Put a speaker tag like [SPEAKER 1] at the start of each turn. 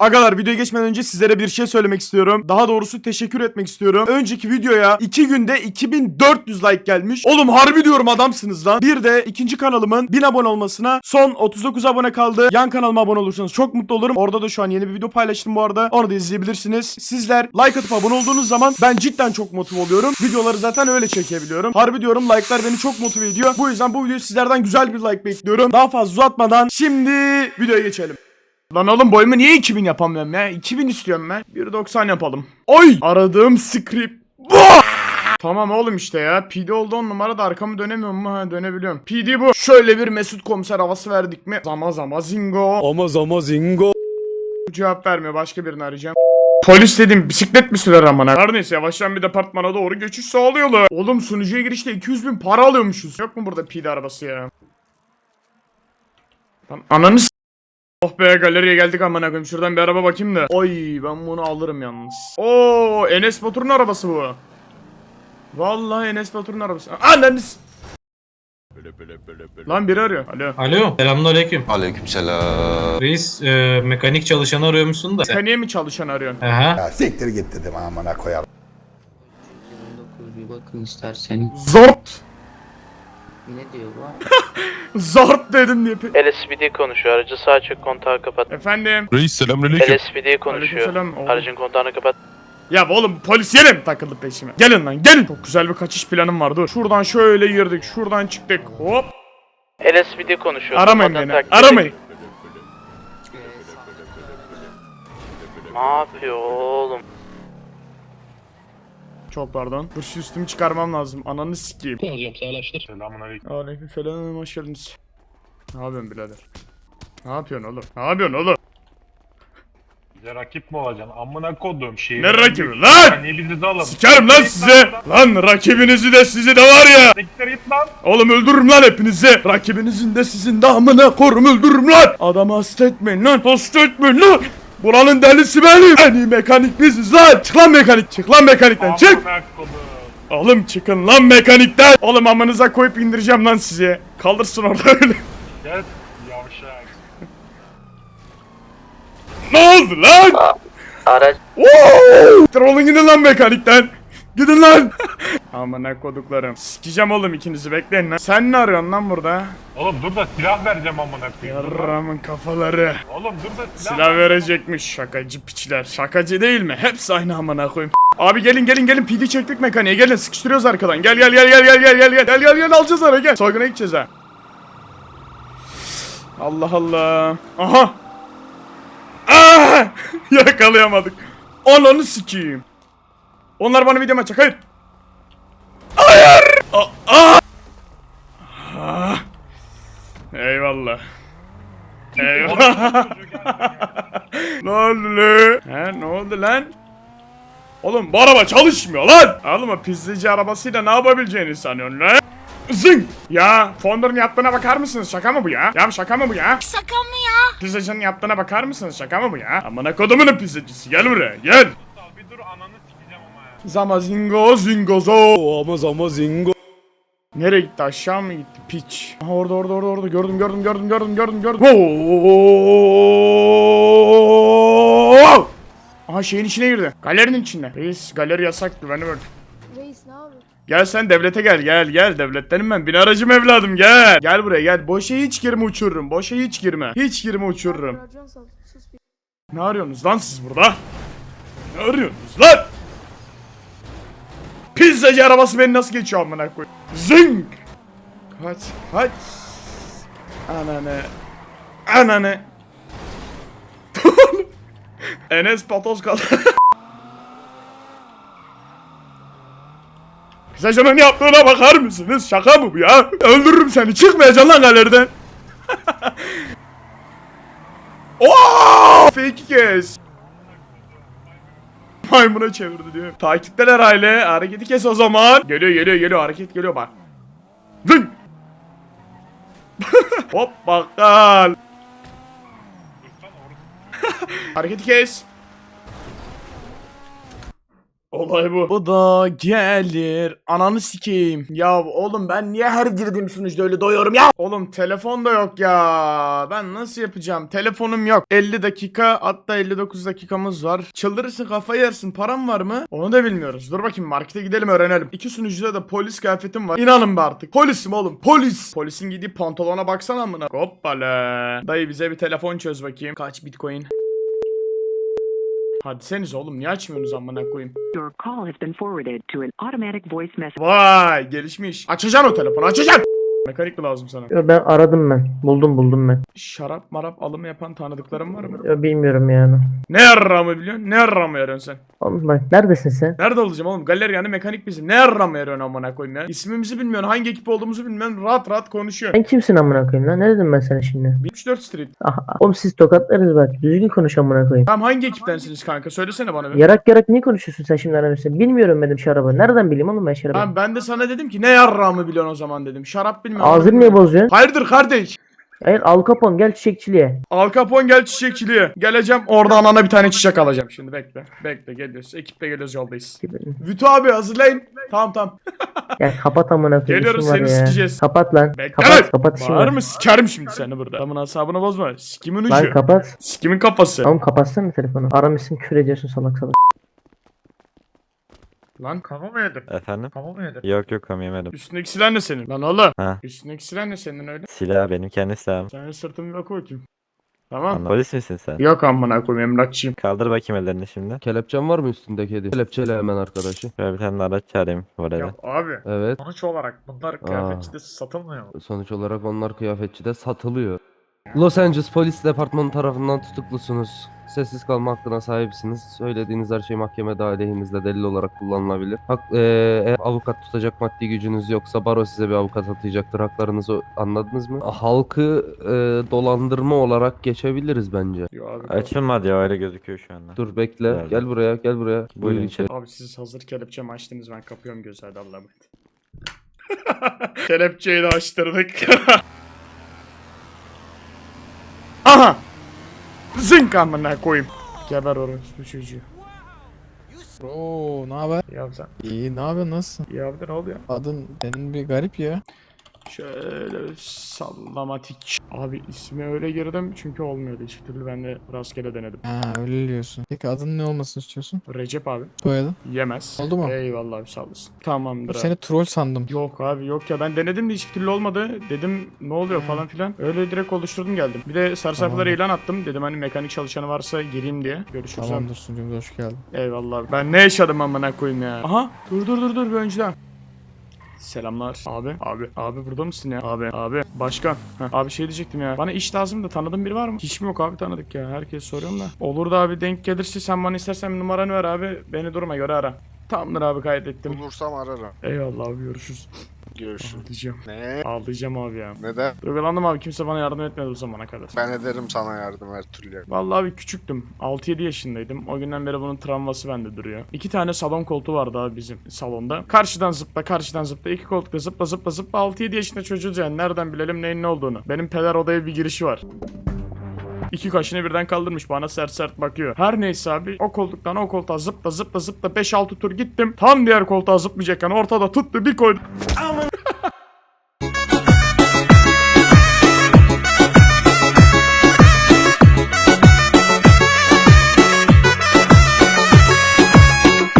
[SPEAKER 1] Agalar videoya geçmeden önce sizlere bir şey söylemek istiyorum. Daha doğrusu teşekkür etmek istiyorum. Önceki videoya 2 günde 2400 like gelmiş. Oğlum harbi diyorum adamsınız lan. Bir de ikinci kanalımın 1000 abone olmasına son 39 abone kaldı. Yan kanalıma abone olursanız çok mutlu olurum. Orada da şu an yeni bir video paylaştım bu arada. Onu da izleyebilirsiniz. Sizler like atıp abone olduğunuz zaman ben cidden çok motive oluyorum. Videoları zaten öyle çekebiliyorum. Harbi diyorum like'lar beni çok motive ediyor. Bu yüzden bu videoyu sizlerden güzel bir like bekliyorum. Daha fazla uzatmadan şimdi videoya geçelim. Lan oğlum boyumu niye 2000 yapamıyorum ya? 2000 istiyorum ben. 1.90 yapalım. Oy! Aradığım script bu. Tamam oğlum işte ya. PD oldu 10 numara da arkamı dönemiyorum mu? Ha dönebiliyorum. PD bu. Şöyle bir Mesut komiser havası verdik mi? Zama zama zingo.
[SPEAKER 2] Ama zama zingo.
[SPEAKER 1] Cevap vermiyor. Başka birini arayacağım. Polis dedim bisiklet mi sürer amına? Her neyse yavaştan bir departmana doğru geçiş sağlıyorlar. Oğlum sunucuya girişte 200 bin para alıyormuşuz. Yok mu burada PD arabası ya? Lan ananı s- Oh be galeriye geldik amına koyayım. Şuradan bir araba bakayım da. Oy ben bunu alırım yalnız. Oo Enes Batur'un arabası bu. Vallahi Enes Batur'un arabası. S- Lan biri arıyor. Alo.
[SPEAKER 3] Alo, selamünaleyküm.
[SPEAKER 4] Aleykümselam.
[SPEAKER 3] Reis, e, mekanik çalışanı arıyormuşsun da.
[SPEAKER 1] Mekaniğe mi çalışan arıyorsun?
[SPEAKER 3] Aha.
[SPEAKER 5] Ya siktir git dedim amına koyarım.
[SPEAKER 6] 19 bir bakın isterseniz.
[SPEAKER 1] Zort.
[SPEAKER 6] Ne diyor bu?
[SPEAKER 1] Zort dedim diye. pe-
[SPEAKER 7] LSPD konuşuyor. Aracı sağ çek kontağı kapat.
[SPEAKER 1] Efendim.
[SPEAKER 4] Reis selamünaleyküm.
[SPEAKER 7] LSPD konuşuyor.
[SPEAKER 1] Aleykümselam. Oğlum.
[SPEAKER 7] Aracın kontağını kapat.
[SPEAKER 1] Ya oğlum polis yine mi takıldı peşime? Gelin lan gelin. Çok güzel bir kaçış planım var dur. Şuradan şöyle girdik şuradan çıktık. Hop.
[SPEAKER 7] LSPD konuşuyor.
[SPEAKER 1] Aramayın beni.
[SPEAKER 7] takip
[SPEAKER 1] Aramayın.
[SPEAKER 7] Ne yapıyor oğlum?
[SPEAKER 1] Çok pardon. Dur şu üstümü çıkarmam lazım. Ananı sikeyim.
[SPEAKER 8] Hocam sağlaştır. Selamun aleyküm.
[SPEAKER 1] Aleykümselam hoş geldiniz. Ne yapıyorsun birader? Ne yapıyorsun oğlum? Ne yapıyorsun oğlum?
[SPEAKER 8] Bize rakip mi olacaksın? Amına kodum şey.
[SPEAKER 1] Ne rakibi lan?
[SPEAKER 8] De alalım?
[SPEAKER 1] Sikerim lan size. Lan rakibinizi de sizi de var ya.
[SPEAKER 8] Siktir git lan.
[SPEAKER 1] Oğlum öldürürüm lan hepinizi. Rakibinizin de sizin de amına korum öldürürüm lan. Adamı hasta etmeyin lan. Hasta etmeyin lan. Buranın delisi benim. En iyi mekanik biziz lan. Çık lan mekanik. Çık lan mekanikten çık.
[SPEAKER 8] Amına kodum.
[SPEAKER 1] Oğlum çıkın lan mekanikten. Oğlum amınıza koyup indireceğim lan sizi. Kaldırsın orada öyle.
[SPEAKER 8] Gel. Yavşak.
[SPEAKER 1] ne oldu lan?
[SPEAKER 7] Araç!
[SPEAKER 1] Olun gidin lan mekanikten. Gidin lan. Amına koduklarım. Sikeceğim oğlum ikinizi bekleyin lan. Sen ne arıyorsun lan burada?
[SPEAKER 8] Oğlum dur da silah vereceğim amına koyayım. Dur lan.
[SPEAKER 1] Yarramın kafaları.
[SPEAKER 8] Oğlum dur da silah,
[SPEAKER 1] Silah verecekmiş şakacı piçler. Şakacı değil mi? Hepsi aynı amına koyayım. Abi gelin gelin gelin PD çektik mekaniğe gelin sıkıştırıyoruz arkadan. Gel gel gel gel gel gel gel gel gel gel gel alacağız ara gel. Soyguna gideceğiz ha. Allah Allah. Aha. Aa! Yakalayamadık. Ananı sikeyim. Onlar bana video açacak hayır. Hayır. Aa! Aa! Ah. Eyvallah. Eyvallah. ne oldu lan? He ne oldu lan? Oğlum bu araba çalışmıyor lan. Oğlum o pizzacı arabasıyla ne yapabileceğini sanıyorsun lan? Zing! Ya Fonder'ın yaptığına bakar mısınız? Şaka mı bu ya? Ya şaka mı bu ya?
[SPEAKER 9] Şaka mı ya?
[SPEAKER 1] Pizzacının yaptığına bakar mısınız? Şaka mı bu ya? Amına kodumunun pizzacısı gel buraya gel.
[SPEAKER 8] Bir dur ananı sikeceğim ama ya.
[SPEAKER 1] Zama zingo zingozo.
[SPEAKER 2] Ama zama zingo.
[SPEAKER 1] Nereye gitti aşağı mı gitti piç? Aha orada orada orada orada gördüm gördüm gördüm gördüm gördüm gördüm. Wow! Aha şeyin içine girdi. Galerinin içinde. Reis galeri yasak güvenli bölge.
[SPEAKER 9] Reis ne yapıyor?
[SPEAKER 1] Gel sen devlete gel gel gel devlettenim ben bin aracım evladım gel. Gel buraya gel boşa hiç girme uçururum boşa hiç girme. Hiç girme uçururum. Ne arıyorsunuz lan siz burada? Ne arıyorsunuz lan? Pizzacı arabası beni nasıl geçiyor amına koy? Zing! Kaç kaç. Ananı. Ananı. Enes patos kaldı. Pizzacının yaptığına bakar mısınız? Şaka mı bu ya? Öldürürüm seni. Çıkmayacaksın lan galeriden. Oo! Fake kes. Maymuna çevirdi diyor. Takipteler aile. Hareketi kes o zaman. Geliyor geliyor geliyor. Hareket geliyor bak. Dın. Hop bakkal. Hareketi kes. Olay bu. Bu da gelir. Ananı sikeyim. Ya oğlum ben niye her girdiğim sunucuda öyle doyuyorum ya? Oğlum telefon da yok ya. Ben nasıl yapacağım? Telefonum yok. 50 dakika hatta 59 dakikamız var. Çıldırırsın kafayı yersin. Param var mı? Onu da bilmiyoruz. Dur bakayım markete gidelim öğrenelim. İki sunucuda da polis kıyafetim var. İnanın be artık. Polisim oğlum. Polis. Polisin giydiği pantolona baksana amına. Hoppala. Dayı bize bir telefon çöz bakayım. Kaç bitcoin? Hadi seniz oğlum niye açmıyorsunuz amına koyayım?
[SPEAKER 10] Your call has been forwarded to an automatic voice message.
[SPEAKER 1] Vay gelişmiş. Açacaksın o telefonu açacaksın. Mekanik mi lazım sana?
[SPEAKER 11] Yo, ben aradım ben. Buldum buldum ben.
[SPEAKER 1] Şarap marap alımı yapan tanıdıklarım var mı?
[SPEAKER 11] Yo, bilmiyorum yani.
[SPEAKER 1] Ne yarramı biliyorsun? Ne yarramı yarıyorsun sen?
[SPEAKER 11] Oğlum bak neredesin sen?
[SPEAKER 1] Nerede olacağım oğlum? Galeri yani mekanik bizim. Ne yarramı yarıyorsun amına koyayım ya? İsmimizi bilmiyorsun. Hangi ekip olduğumuzu bilmiyorsun. Rahat rahat konuşuyor.
[SPEAKER 11] Sen kimsin amına koyayım lan? Ne dedim ben sana şimdi?
[SPEAKER 1] 74 Street.
[SPEAKER 11] Ah, oğlum siz tokatlarız bak. Düzgün konuş amına koyayım.
[SPEAKER 1] Tamam hangi ekiptensiniz kanka? Söylesene bana bir.
[SPEAKER 11] Yarak yarak niye konuşuyorsun sen şimdi aramızda? Bilmiyorum dedim şarabı. Nereden bileyim oğlum ben şarabı?
[SPEAKER 1] Tamam ben de sana dedim ki ne yarramı biliyorsun o zaman dedim. Şarap bilmiyorum.
[SPEAKER 11] Ağzını niye bozuyorsun?
[SPEAKER 1] Hayırdır kardeş?
[SPEAKER 11] Hayır Al Capone gel çiçekçiliğe.
[SPEAKER 1] Al Capone gel çiçekçiliğe. Geleceğim oradan ana bir tane çiçek alacağım şimdi bekle. Bekle geliyoruz. Ekiple geliyoruz yoldayız. Vütü abi hazırlayın. Tamam tamam.
[SPEAKER 11] Ya kapat amına koyayım. Var
[SPEAKER 1] seni
[SPEAKER 11] ya.
[SPEAKER 1] sikeceğiz.
[SPEAKER 11] Kapat lan.
[SPEAKER 1] Bekle
[SPEAKER 11] Kapat
[SPEAKER 1] lan.
[SPEAKER 11] kapat işim var.
[SPEAKER 1] mı sikerim şimdi seni burada. Adamın asabını bozma. Sikimin ucu.
[SPEAKER 11] Lan kapat.
[SPEAKER 1] Sikimin kafası.
[SPEAKER 11] Tamam kapatsana telefonu. Aramışsın küfür ediyorsun salak salak.
[SPEAKER 1] Lan kafa mı yedin?
[SPEAKER 4] Efendim?
[SPEAKER 1] Kafa mı yedin?
[SPEAKER 4] Yok yok kam yemedim.
[SPEAKER 1] Üstündeki silah ne senin? Lan oğlum.
[SPEAKER 4] Ha.
[SPEAKER 1] Üstündeki silah ne senin öyle?
[SPEAKER 4] Silah benim kendi silahım.
[SPEAKER 1] Senin sırtını bir bak bakayım. Tamam.
[SPEAKER 4] Anla. Polis misin sen?
[SPEAKER 1] Yok amına koyayım emlakçıyım.
[SPEAKER 4] Kaldır bakayım ellerini şimdi.
[SPEAKER 2] Kelepçen var mı üstünde kedi? Kelepçele hemen arkadaşı.
[SPEAKER 4] Şöyle bir tane araç çağırayım bu
[SPEAKER 1] Ya abi.
[SPEAKER 2] Evet.
[SPEAKER 1] Sonuç olarak bunlar kıyafetçide satılmıyor.
[SPEAKER 2] Sonuç olarak onlar kıyafetçide satılıyor. Los Angeles Polis Departmanı tarafından tutuklusunuz. Sessiz kalma hakkına sahipsiniz. Söylediğiniz her şey mahkemede aleyhinizde delil olarak kullanılabilir. Hak, eee, eğer avukat tutacak maddi gücünüz yoksa baro size bir avukat atayacaktır. Haklarınızı anladınız mı? Halkı eee, dolandırma olarak geçebiliriz bence.
[SPEAKER 1] Yo abi.
[SPEAKER 4] Açılmadı ya öyle gözüküyor şu anda.
[SPEAKER 2] Dur bekle.
[SPEAKER 4] Nerede?
[SPEAKER 2] Gel buraya, gel buraya.
[SPEAKER 4] Buyurun
[SPEAKER 2] Buyurun içeri.
[SPEAKER 1] Abi siz hazır kelepçemi açtınız ben kapıyorum göz hadi Allah'a emanet. Kelepçeyi de açtırdık. Aha! Zınk amına koyayım. Geber orası çocuğu.
[SPEAKER 12] Oo, ne haber?
[SPEAKER 1] Ya sen.
[SPEAKER 12] İyi, ne haber? Nasılsın?
[SPEAKER 1] Ya abi ne oluyor?
[SPEAKER 12] Adın senin bir garip ya.
[SPEAKER 1] Şöyle sallamatik. Abi ismi öyle girdim çünkü olmuyordu. Hiçbir türlü ben de rastgele denedim.
[SPEAKER 12] Ha, öyle diyorsun. Peki adın ne olmasını istiyorsun?
[SPEAKER 1] Recep abi.
[SPEAKER 12] Soyadın?
[SPEAKER 1] Yemez.
[SPEAKER 12] Oldu mu?
[SPEAKER 1] Eyvallah abi sağ olasın. Tamamdır abi.
[SPEAKER 12] Seni troll sandım.
[SPEAKER 1] Yok abi yok ya ben denedim de hiçbir türlü olmadı. Dedim ne oluyor falan filan. Öyle direkt oluşturdum geldim. Bir de sarı sayfalara
[SPEAKER 12] Tamam.
[SPEAKER 1] ilan attım. Dedim hani mekanik çalışanı varsa gireyim diye. Görüşürüz abi.
[SPEAKER 12] Tamamdır sunucumuza hoş geldin.
[SPEAKER 1] Eyvallah. Ben ne yaşadım amına koyayım ya. Aha dur dur dur dur bir önceden. Selamlar. Abi, abi, abi burada mısın ya? Abi, abi, başkan. Heh, abi şey diyecektim ya. Bana iş lazım da tanıdığın biri var mı? Hiç mi yok abi tanıdık ya? Herkes soruyorum da. Olur da abi denk gelirse sen bana istersen numaranı ver abi. Beni duruma göre ara. Tamamdır abi kaydettim.
[SPEAKER 5] Bulursam ararım.
[SPEAKER 1] Eyvallah abi görüşürüz.
[SPEAKER 5] Görüşürüz.
[SPEAKER 1] Ağlayacağım.
[SPEAKER 5] Ne?
[SPEAKER 1] Ağlayacağım abi ya.
[SPEAKER 5] Neden?
[SPEAKER 1] Duygulandım abi kimse bana yardım etmedi o zamana kadar.
[SPEAKER 5] Ben ederim sana yardım her türlü.
[SPEAKER 1] Vallahi abi küçüktüm. 6-7 yaşındaydım. O günden beri bunun travması bende duruyor. İki tane salon koltuğu vardı abi bizim salonda. Karşıdan zıpla, karşıdan zıpla. iki koltukta zıpla zıpla zıpla. 6-7 yaşında çocuğuz yani. Nereden bilelim neyin ne olduğunu. Benim peder odaya bir girişi var. İki kaşını birden kaldırmış bana sert sert bakıyor. Her neyse abi o koltuktan o koltuğa zıpla zıpla zıpla 5-6 tur gittim. Tam diğer koltuğa zıplayacakken ortada tuttu bir koydu. Aman